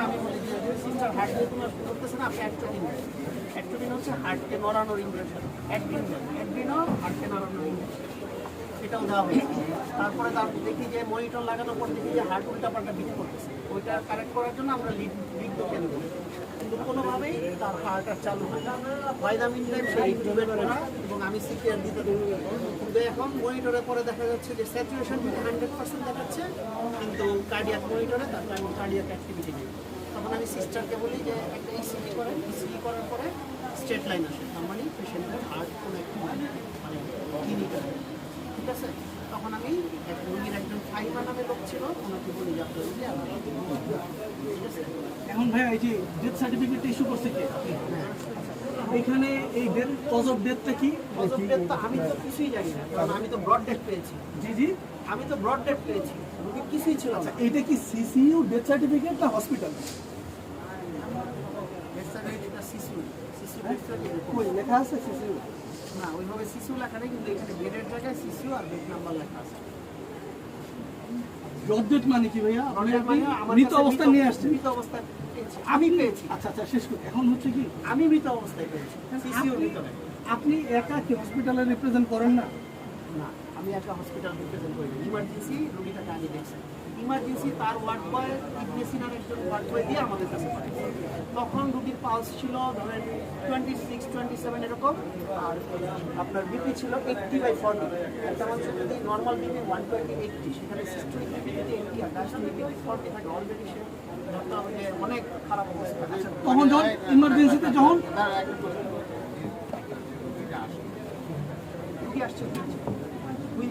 আমি বলি sister heart যেহেতু নষ্ট করতেছে না, আপনি অ্যাক্টোডিন হচ্ছে হার্টকে নড়ানোর ইমপ্রেশন অ্যাড্রিন অ্যাড্রিনও এটাও দেওয়া হয়েছে। তারপরে তার দেখি যে মনিটর লাগানোর পর দেখি যে হার্ট উল্টাপাল্টা বিট করতেছে। ওইটা কারেক্ট করার জন্য আমরা লিড লিড কেন দিই কিন্তু কোনোভাবেই তার হার্ট আর চালু হয় না। ভাইদামিন টাইম সেই ইনকিউবেট করা এবং আমি সিপিআর দিতে কিন্তু এখন মনিটরে পরে দেখা যাচ্ছে যে স্যাচুরেশন হান্ড্রেড পার্সেন্ট দেখাচ্ছে, কিন্তু কার্ডিয়াক মনিটরে তার কার্ডিয়াক অ্যাক্টিভিটি নেই। তখন আমি সিস্টারকে বলি যে একটা ইসিজি করেন। ইসিজি করার পরে স্ট্রেট লাইন আসে তার মানে পেশেন্টের হার্ট কোনো একটু মানে ক্লিনিক্যাল ঠিক আছে তখন আমি এক একজন ফাইমা নামে লোক ছিল ওনাকে বলি রোগী এখন ভাই এই যে ডেথ সার্টিফিকেট ইস্যু করছে কে? এখানে এই ডেথ কজ অফ ডেথটা কি? আমি তো কিছুই জানি না কারণ আমি তো ব্রড ডেট পেয়েছি। জি জি। আমি তো ব্রড ডেট পেয়েছি রোগীর কিছুই ছিল না। এটা কি সিসিইউ ডেথ সার্টিফিকেট না hospital death certificate death certificate কই লেখা আছে সিসিইউ না ওইভাবে শিশু লেখা নেই কিন্তু এখানে বেডের জায়গায় শিশু আর বেড নাম্বার লেখা আছে। ডট ডেট মানে কি ভাইয়া? মানে মৃত অবস্থায় নিয়ে আসছে মৃত অবস্থায় আমি পেয়েছি। আচ্ছা আচ্ছা শেষ করি এখন হচ্ছে কি? আমি মৃত অবস্থায় পেয়েছি। আপনি একা কি হসপিটালে রিপ্রেজেন্ট করেন না? না আমি একা হসপিটাল রিপ্রেজেন্ট করি ইমার্জেন্সি রোগীটাকে আমি দেখছি। ইমার্জেন্সি তার ওয়ার্ড বয় ইগনেসিনার একজন ওয়ার্ড বয় দিয়ে আমাদের কাছে তখন রোগীর পালস ছিল ধরেন টোয়েন্টি সিক্স টোয়েন্টি সেভেন এরকম আর আপনার বিপি ছিল এইটটি বাই ফর্টি একটা মানুষের যদি normal BP one twenty eighty সেখানে সিস্টেমিক বিপি যদি এইটটি আর ডায়াস্টমিক বিপি ফর্টি থাকে অলরেডি সে ধরতে হবে যে অনেক খারাপ অবস্থা তখন যখন ইমার্জেন্সিতে যখন রুগী আসছে।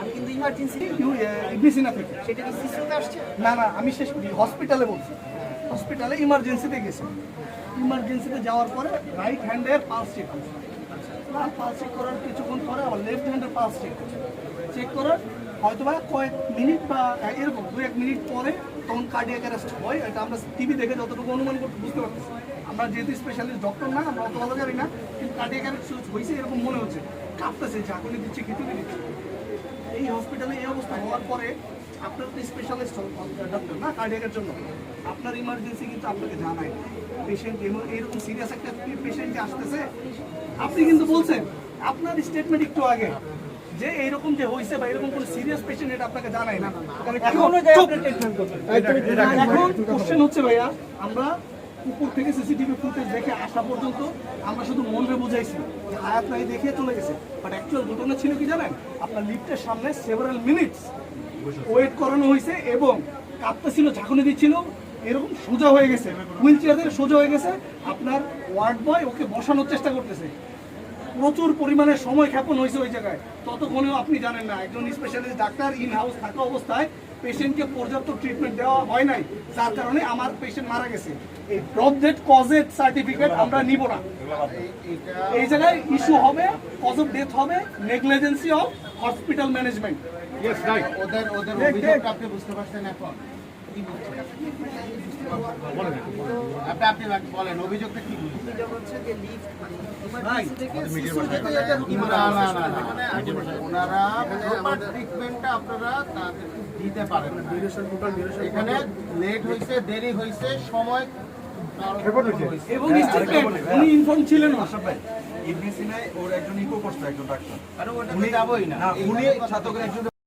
আমি কিন্তু ইমার্জেন্সি ইগনিসিনা থেকে। সেটা কি শিশুতে আসছে? না না আমি শেষ করি হসপিটালে বলছি। হসপিটালে ইমার্জেন্সিতে গেছি। ইমার্জেন্সিতে যাওয়ার পরে রাইট হ্যান্ডের পালস চেক পালস চেক করার কিছুক্ষণ পরে আবার লেফট হ্যান্ডের পালস চেক চেক করার হয়তো বা কয়েক মিনিট বা এরকম দু এক মিনিট পরে তখন কার্ডিয়াক অ্যারেস্ট হয়। এটা আমরা টিভি দেখে যতটুকু অনুমান করতে বুঝতে পারতেছি। আমরা যেহেতু স্পেশালিস্ট ডক্টর না আমরা অত ভালো জানি না কিন্তু কার্ডিয়াক অ্যারেস্ট হয়েছে এরকম মনে হচ্ছে। কাঁপতেছে ঝাঁকুনি দিচ্ছে খিচুড়ি দিচ্ছে। এই হসপিটালে এই অবস্থা হওয়ার পরে আপনার তো স্পেশালিস্ট ডক্টর না? কার্ডিয়াকের জন্য। আপনার ইমার্জেন্সি কিন্তু আপনাকে জানায়। পেশেন্ট এরকম সিরিয়াস একটা পেশেন্ট যে আসতেছে আপনি কিন্তু বলছেন আপনার স্টেটমেন্ট একটু আগে যে এইরকম যে হয়েছে বা এরকম কোনো সিরিয়াস পেশেন্ট এটা আপনাকে জানায় না। এখন কোশ্চেন হচ্ছে ভাইয়া আমরা উপর থেকে সিসিটিভি ফুটেজ দেখে আসা পর্যন্ত আমরা শুধু মনরে বুঝাইছি যে হায়াত নাই দেখে চলে গেছে। বাট অ্যাকচুয়াল ঘটনা ছিল কি জানেন? আপনার লিফটের সামনে সেভারাল মিনিটস ওয়েট করানো হয়েছে এবং কাঁপতেছিল ঝাঁকুনি দিচ্ছিল। এরকম সোজা হয়ে গেছে। হুইল চেয়ার থেকে সোজা হয়ে গেছে। আপনার ওয়ার্ড বয় ওকে বসানোর চেষ্টা করতেছে। প্রচুর পরিমাণে সময় ক্ষেপণ হয়েছে ওই জায়গায়। ততক্ষণেও আপনি জানেন না একজন স্পেশালিস্ট ডাক্তার ইন হাউস থাকা অবস্থায় পেশেন্টকে পর্যাপ্ত ট্রিটমেন্ট দেওয়া হয় নাই। যার কারণে আমার পেশেন্ট মারা গেছে। এই ড্রপ ডেট কজেড সার্টিফিকেট আমরা নিব না। এই জায়গায় ইস্যু হবে কজ অফ ডেথ হবে নেগলিজেন্সি অফ হসপিটাল ম্যানেজমেন্ট ওদের ওদের অভিযোগটা আপনি বুঝতে পারছেন এখন? আপনি বলেন অভিযোগটা কি মানে ওনারা ট্রিটমেন্টটা আপনারা দিতে পারেন এখানে লেট হয়েছে দেরি হয়েছে সময় এবং উনি ইনফর্ম ছিলেন না। ইবনে সিনাই ওর একজন ইকো করছে একজন ডাক্তার। আরে ওটা যাবোই না। না উনি ছাত্রকে একজন